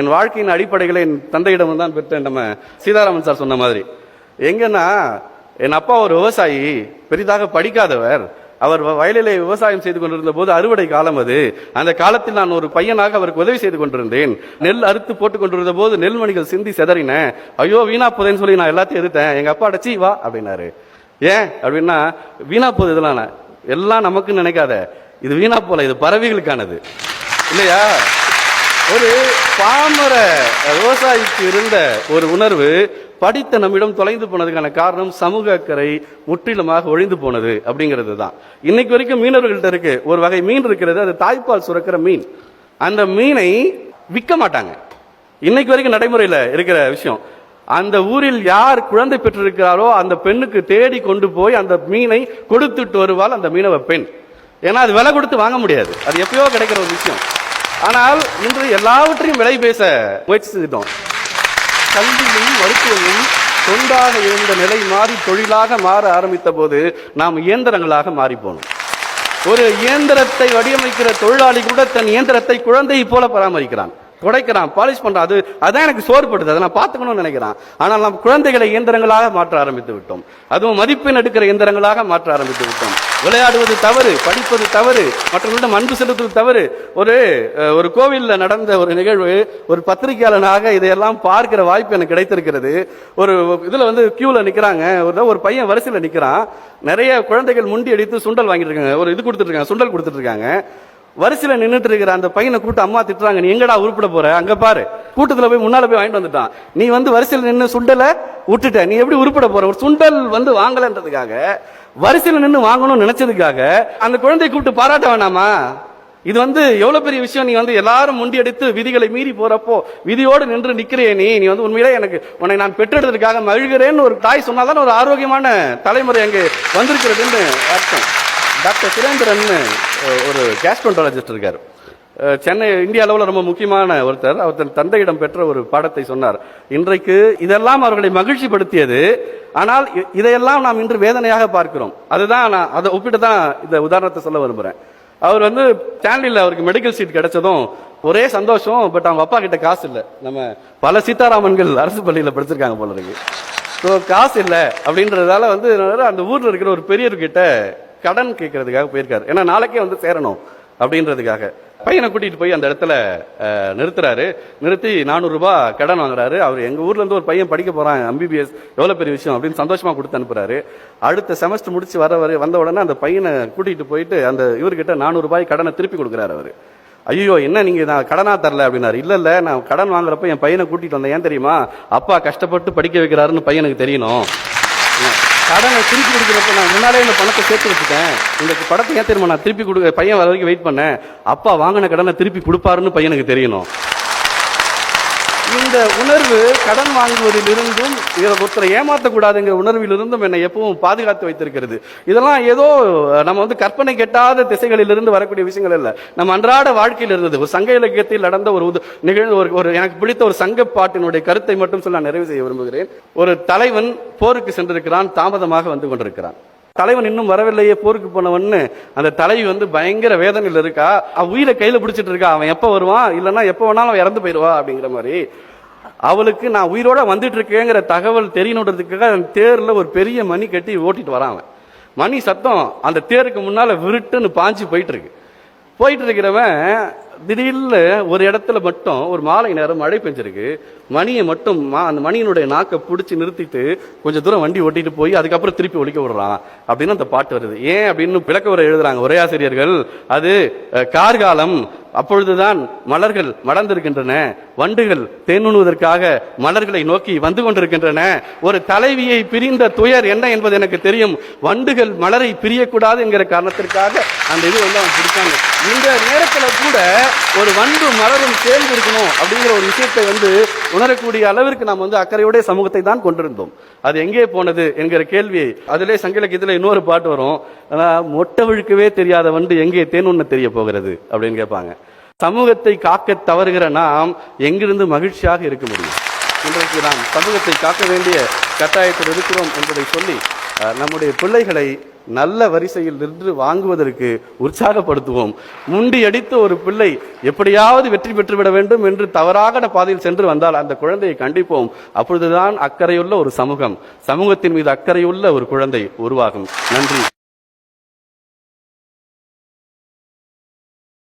என் வாழ்க்கையின் அடிப்படைகளை என் தந்தையிடம் தான் பெற்றேன் நம்ம சீதாராமன் சார் சொன்ன மாதிரி. எங்கன்னா என் அப்பா ஒரு விவசாயி பெரிதாக படிக்காதவர். அவர் வ- வயலிலே விவசாயம் செய்து கொண்டிருந்த போது அறுவடை காலம் அது. அந்த காலத்தில் நான் ஒரு பையனாக அவருக்கு உதவி செய்து கொண்டிருந்தேன். நெல் அறுத்து போட்டுக் கொண்டிருந்த போது நெல்மணிகள் சிந்தி செதறின. ஐயோ வீணா போதேன்னு சொல்லி நான் எல்லாத்தையும் எதிர்த்தேன். எங்க அப்பா அடைச்சி வா அப்படின்னாரு. ஏன்? அப்படின்னா வீணா போகுது இதெல்லாம் எல்லாம் நமக்குன்னு நினைக்காத. இது வீணா போல இது பறவைகளுக்கானது. இல்லையா? ஒரு பாமர விவசாயிக்கு இருந்த ஒரு உணர்வு படித்த நம்மிடம் தொலைந்து போனதுக்கான காரணம் சமூக அக்கறை முற்றிலுமாக ஒழிந்து போனது அப்படிங்கிறது தான். இன்னைக்கு வரைக்கும் மீனவர்கள்ட்ட இருக்கு. ஒரு வகை மீன் இருக்கிறது. அது தாய்ப்பால் சுரக்கிற மீன். அந்த மீனை விற்க மாட்டாங்க. இன்னைக்கு வரைக்கும் நடைமுறையில் இருக்கிற விஷயம். அந்த ஊரில் யார் குழந்தை பெற்றிருக்கிறாரோ அந்த பெண்ணுக்கு தேடி கொண்டு போய் அந்த மீனை கொடுத்துட்டு வருவாள் அந்த மீனவ பெண். ஏன்னா அது விலை கொடுத்து வாங்க முடியாது. அது எப்பயோ கிடைக்கிற ஒரு விஷயம். ஆனால் இன்று எல்லாவற்றையும் விலை பேச முயற்சி செய்தோம் கல்வியும் மருத்துவமும் தொண்டாக இருந்த நிலை மாறி தொழிலாக மாற ஆரம்பித்த போது நாம் இயந்திரங்களாக மாறி போனோம் ஒரு இயந்திரத்தை வடிவமைக்கிற தொழிலாளி கூட தன் இயந்திரத்தை குழந்தையை போல பராமரிக்கிறான். துடைக்கிறான் பாலிஷ் பண்ணுறான் அது அதான் எனக்கு சோர்படுது அதை நான் பார்த்துக்கணும்னு நினைக்கிறான். ஆனால் நாம் குழந்தைகளை இயந்திரங்களாக மாற்ற ஆரம்பித்து விட்டோம். அதுவும் மதிப்பெண் எடுக்கிற இயந்திரங்களாக மாற்ற ஆரம்பித்து விட்டோம். விளையாடுவது தவறு படிப்பது தவறு மற்றவர்களிடம் அன்பு செலுத்துவது தவறு. ஒரு ஒரு கோவிலில் நடந்த ஒரு நிகழ்வு ஒரு பத்திரிகையாளனாக இதையெல்லாம் பார்க்கிற வாய்ப்பு எனக்கு கிடைத்திருக்கிறது. ஒரு இதில் வந்து க்யூவில் நிற்கிறாங்க ஒரு ஒரு பையன் வரிசையில் நிற்கிறான் நிறைய குழந்தைகள் முண்டி அடித்து சுண்டல் வாங்கிட்டு இருக்காங்க. ஒரு இது கொடுத்துட்டு இருக்காங்க சுண்டல் கொடுத்துட்டு இருக்காங்க. வரிசையில் நின்றுட்டு இருக்கிற அந்த பையனை கூப்பிட்டு அம்மா திட்டுறாங்க. நீ எங்கடா உருப்பிட போற? அங்க பாரு. கூட்டத்தில் போய் முன்னால போய் வாங்கிட்டு வந்துட்டான். நீ வந்து வரிசையில் நின்று சுண்டலை விட்டுட்ட. நீ எப்படி உருப்பிட போற? ஒரு சுண்டல் வந்து வாங்கலன்றதுக்காக வரிசையில் நின்று வாங்கணும்னு நினைச்சதுக்காக அந்த குழந்தையை கூப்பிட்டு பாராட்ட வேணாமா? இது வந்து எவ்வளவு பெரிய விஷயம். நீ வந்து எல்லாரும் முண்டியடித்து விதிகளை மீறி போறப்போ விதியோடு நின்று நிக்கிறே நீ. நீ வந்து உண்மையிலே எனக்கு உன்னை நான் பெற்றெடுத்ததுக்காக மகிழ்கிறேன்னு ஒரு தாய் சொன்னாதான் ஒரு ஆரோக்கியமான தலைமுறை அங்கே வந்திருக்கிறதுன்னு அர்த்தம். டாக்டர் சுரேந்திரன் ஒரு கேஸ்ட்ரோன்டாலஜிஸ்ட் இருக்கார். சென்னை இந்திய அளவில் ரொம்ப முக்கியமான ஒருத்தர். அவர் தன் தந்தையிடம் பெற்ற ஒரு பாடத்தை சொன்னார். இன்றைக்கு இதெல்லாம் அவர்களை மகிழ்ச்சிப்படுத்தியது. ஆனால் இதையெல்லாம் நாம் இன்று வேதனையாக பார்க்கிறோம். அதுதான் நான் அதை ஒப்பிட்டு தான் இந்த உதாரணத்தை சொல்ல விரும்புகிறேன் அவர் வந்து ஸ்டான்லியில் அவருக்கு மெடிக்கல் சீட் கிடைச்சதும் ஒரே சந்தோஷம் பட் அவங்க அப்பா கிட்ட காசு இல்லை. நம்ம பல சீதாராமன்கள் அரசு பள்ளியில் படிச்சிருக்காங்க போல இருக்கு. ஸோ காசு இல்லை அப்படின்றதால வந்து அந்த ஊரில் இருக்கிற ஒரு பெரியவர்கிட்ட கடன் கேட்கறதுக்காக போயிருக்காரு. ஏன்னா நாளைக்கே வந்து சேரணும் அப்படின்றதுக்காக. பையனை கூட்டிட்டு போய் அந்த இடத்துல நிறுத்துறாரு. நிறுத்தி நானூறுரூபா கடன் வாங்குறாரு. அவர் எங்கள் ஊர்லேருந்து ஒரு பையன் படிக்க போகிறான் எம்பிபிஎஸ் எவ்வளோ பெரிய விஷயம் அப்படின்னு சந்தோஷமாக கொடுத்து அனுப்புறாரு. அடுத்த செமஸ்டர் முடிச்சு வர வர வந்த உடனே அந்த பையனை கூட்டிகிட்டு போயிட்டு அந்த இவர்கிட்ட நானூறுபாய் கடனை திருப்பி கொடுக்குறாரு அவர். ஐயோ என்ன நீங்கள் நான் கடனாக தரல அப்படின்னாரு. இல்லை இல்லை நான் கடன் வாங்குறப்ப என் பையனை கூட்டிகிட்டு வந்தேன். ஏன் தெரியுமா? அப்பா கஷ்டப்பட்டு படிக்க வைக்கிறாருன்னு பையனுக்கு தெரியணும். கடனை திருப்பி கொடுக்குறப்ப நான் முன்னாலே இந்த பணத்தை சேர்த்து வச்சுட்டேன். இந்த படத்தை ஏன் தெரியுமா? நான் திருப்பி கொடு பையன் வர வரைக்கும் வெயிட் பண்ணேன். அப்பா வாங்கின கடனை திருப்பி கொடுப்பாருன்னு பையனுக்கு தெரியணும். இந்த உணர்வு கடன் வாங்குவதிலிருந்தும் இதை ஒருத்தரை ஏமாற்றக்கூடாதுங்கிற உணர்விலிருந்தும் என்னை எப்பவும் பாதுகாத்து வைத்திருக்கிறது. இதெல்லாம் ஏதோ நம்ம வந்து கற்பனை கெட்டாத திசைகளிலிருந்து வரக்கூடிய விஷயங்கள் இல்லை நம்ம அன்றாட வாழ்க்கையில் இருந்தது ஒரு சங்க இலக்கியத்தில் நடந்த ஒரு உத- நிகழ்வு ஒரு ஒரு எனக்கு பிடித்த ஒரு சங்க பாட்டினுடைய கருத்தை மட்டும் சொல்ல நான் நிறைவு செய்ய விரும்புகிறேன். ஒரு தலைவன் போருக்கு சென்றிருக்கிறான் தாமதமாக வந்து கொண்டிருக்கிறான். தலைவன் இன்னும் வரவில்லையே போருக்கு போனவன்னு அந்த தலைவி வந்து பயங்கர வேதனையில் இருக்கா? அவ உயிரை கையில் பிடிச்சிட்டு இருக்கா? அவன் எப்போ வருவான்? இல்லைன்னா எப்போ வேணாலும் அவன் இறந்து போயிடுவா அப்படிங்கிற மாதிரி. அவளுக்கு நான் உயிரோட வந்துட்டு இருக்கேங்கிற தகவல் தெரியணுன்றதுக்காக அந்த தேரில் ஒரு பெரிய மணி கட்டி ஓட்டிட்டு வரான் அவன். மணி சத்தம் அந்த தேருக்கு முன்னால விருட்டுன்னு பாஞ்சு போயிட்டு இருக்கு. போயிட்டு இருக்கிறவன் திடீர்னு ஒரு இடத்துல மட்டும் ஒரு மாலை நேரம் மழை பெஞ்சிருக்கு. மணியை மட்டும் மா- அந்த மணியினுடைய நாக்கை பிடிச்சி நிறுத்திட்டு கொஞ்சம் தூரம் வண்டி ஓட்டிட்டு போய் அதுக்கப்புறம் திருப்பி ஒழிக்க விடுறான். அப்படின்னு அந்த பாட்டு வருது. ஏன் அப்படின்னு விளக்க உரை எழுதுறாங்க ஒரே ஆசிரியர்கள் அது கார்காலம். அப்பொழுதுதான் மலர்கள் மலர்ந்திருக்கின்றன வண்டுகள் தேனுணுவதற்காக மலர்களை நோக்கி வந்து கொண்டிருக்கின்றன. ஒரு தலைவியை பிரிந்த துயர் என்ன என்பது எனக்கு தெரியும். வண்டுகள் மலரை பிரியக்கூடாது என்கிற காரணத்திற்காக அந்த இது வந்து அவன் பிடிச்சாங்க. இந்த நேரத்தில் கூட ஒரு வண்டு மலரும் சேர்ந்து இருக்கணும் அப்படிங்கிற ஒரு விஷயத்தை வந்து உணரக்கூடிய அளவிற்கு நாம் வந்து அக்கறையோடைய சமூகத்தை தான் கொண்டிருந்தோம். அது எங்கே போனது என்கிற கேள்வியை அதிலே சங்கிலக்கியத்தில் இன்னொரு பாட்டு வரும். ஆனா, மொட்டை விழுக்கவே தெரியாத வண்டு எங்கே தேனுண்ண தெரிய போகிறது? அப்படின்னு கேட்பாங்க. சமூகத்தை காக்க தவறுகிற நாம் எங்கிருந்து மகிழ்ச்சியாக இருக்க முடியும்? இன்றைக்கு நாம் சமூகத்தை காக்க வேண்டிய கட்டாயத்தில் இருக்கிறோம் என்பதை சொல்லி நம்முடைய பிள்ளைகளை நல்ல வரிசையில் நின்று வாங்குவதற்கு உற்சாகப்படுத்துவோம். முண்டி அடித்த ஒரு பிள்ளை எப்படியாவது வெற்றி பெற்றுவிட வேண்டும் என்று தவறாக பாதையில் சென்று வந்தால் அந்த குழந்தையை கண்டிப்போம். அப்பொழுதுதான் அக்கறையுள்ள ஒரு சமூகம் சமூகத்தின் மீது அக்கறையுள்ள ஒரு குழந்தை உருவாகும். நன்றி.